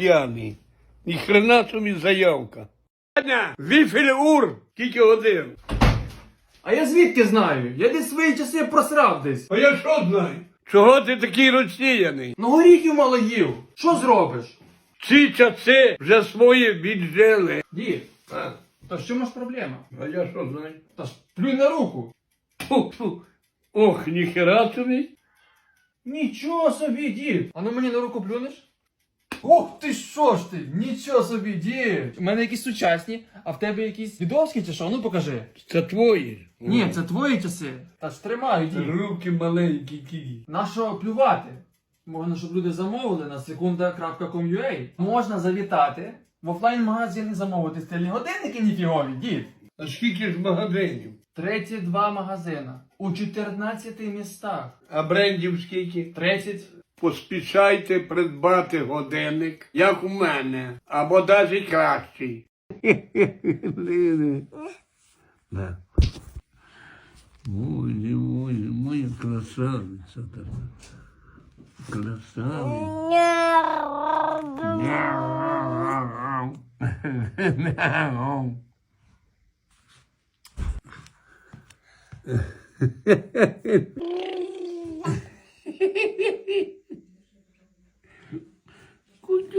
п'яний. Ні хрена собі заявка. Віфель ур, скільки годин. А я звідки знаю? Я десь свої часи просрав десь. А я що знаю? Чого ти такий розсіяний? Ну горіхів мало їв. Що зробиш? Ці часи вже свої віджили. Дід, А, то в чому ж проблема? а я що знаю? Та ж плюй на руку. Фу-фу. Ох, ніхера собі. Нічого собі, дід. А ну мені на руку плюнеш? Ох ти що ж ти? Нічого собі, дід. У мене якісь сучасні, а в тебе якісь дідовські чи що? Ну покажи. Це твої. Ні, це твої часи. Та ж тримаю, дід. Руки маленькі ті. На що плювати? Можна, щоб люди замовили на секунда.com.ua. Можна завітати в офлайн-магазин і замовити стильні годинники ніфігові, дід. А скільки ж магазинів? 32 магазина у 14 містах. А брендів скільки? 30. Поспішайте придбати годинник, як у мене, або навіть кращий. Ой, ой, моя красавиця така. Красавиця.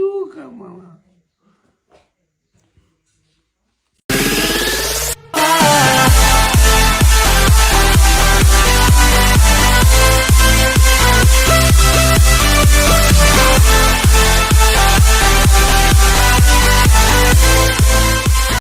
Кутюка мала.